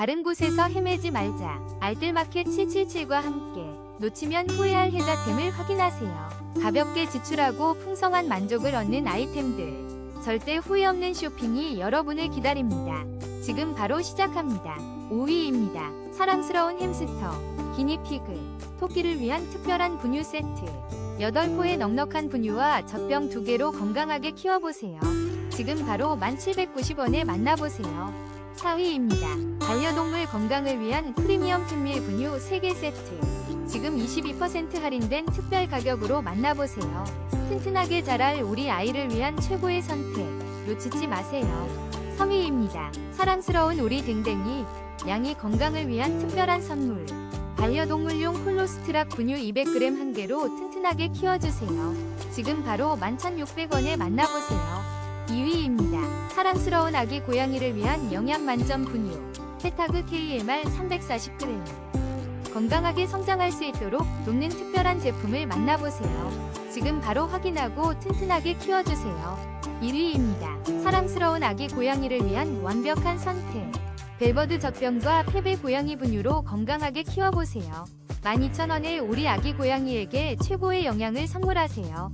다른 곳에서 헤매지 말자. 알뜰마켓 777과 함께 놓치면 후회할 혜자템을 확인하세요. 가볍게 지출하고 풍성한 만족을 얻는 아이템들. 절대 후회 없는 쇼핑이 여러분을 기다립니다. 지금 바로 시작합니다. 5위입니다. 사랑스러운 햄스터, 기니피그, 토끼를 위한 특별한 분유 세트. 8포의 넉넉한 분유와 젖병 2개로 건강하게 키워보세요. 지금 바로 1790원에 만나보세요. 4위입니다. 반려동물 건강을 위한 프리미엄 핀밀 분유 3개 세트. 지금 22% 할인된 특별 가격으로 만나보세요. 튼튼하게 자랄 우리 아이를 위한 최고의 선택. 놓치지 마세요. 3위입니다. 사랑스러운 우리 댕댕이. 양이 건강을 위한 특별한 선물. 반려동물용 콜로스트락 분유 200g 한 개로 튼튼하게 키워주세요. 지금 바로 11,600원에 만나보세요. 2위입니다. 사랑스러운 아기 고양이를 위한 영양 만점 분유. 페타그 KMR 340g. 건강하게 성장할 수 있도록 돕는 특별한 제품을 만나보세요. 지금 바로 확인하고 튼튼하게 키워주세요. 1위입니다. 사랑스러운 아기 고양이를 위한 완벽한 선택. 벨버드 젖병과 페베 고양이 분유로 건강하게 키워보세요. 12,000원에 우리 아기 고양이에게 최고의 영양을 선물하세요.